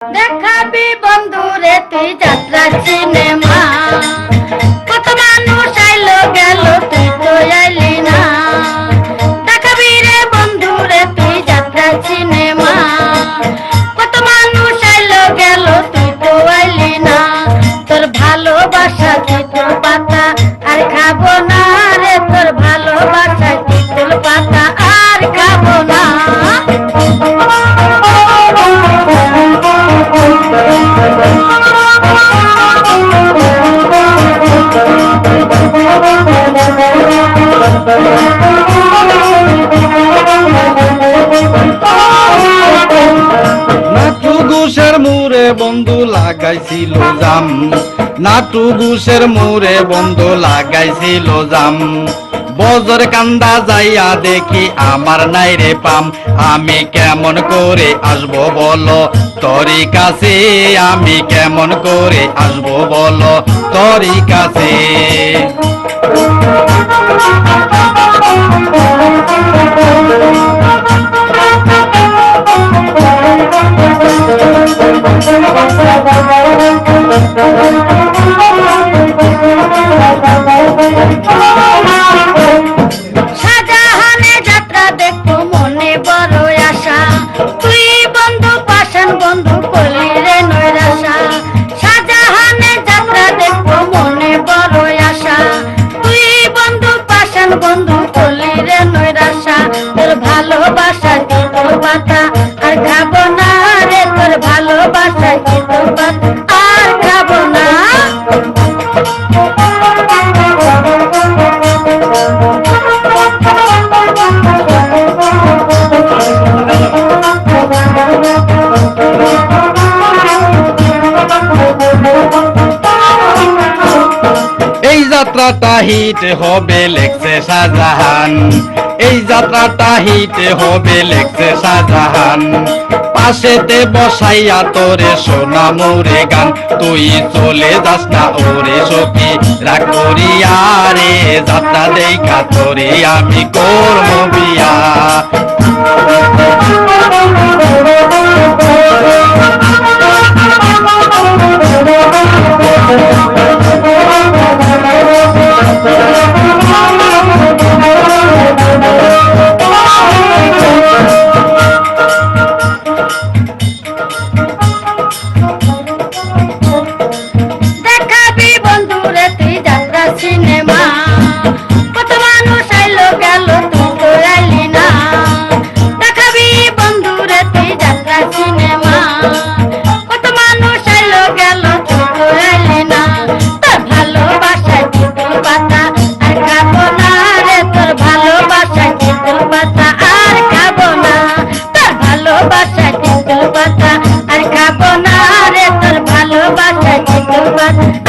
দেখাবি বন্ধুরে তুই যাত্রা সিনেমা কত মানুষ আইলো গেল, তুই তো আইলি না। দেখাবি রে বন্ধুরে তুই যাত্রা সিনেমা নাটু ঘুষের মুরে বন্ধু লাগাইছিল জাম। নাটু ঘুষের মুরে বন্ধু লাগাইছিল জাম। বজর কান্দা যাইয়া দেখি আমার নাই রে পাম। আমি কেমন করে আসব বলো? তরি কাছে আমি কেমন করে আসব বলো? তরি কাছে। বন্ধু পাশান বন্ধু করলি যাত্রাটা হিট হবে, লেখছে শাহজাহান। এই হবে, লেখছে শাহজাহান। পাশেতে বসাইয়া তোরে সোনা গান। তুই চলে যাস না ওরে সখি, রাগ করিয়া রে। যাত্রা দেখা তোরে আমি বিয়া। মোহাম্মদ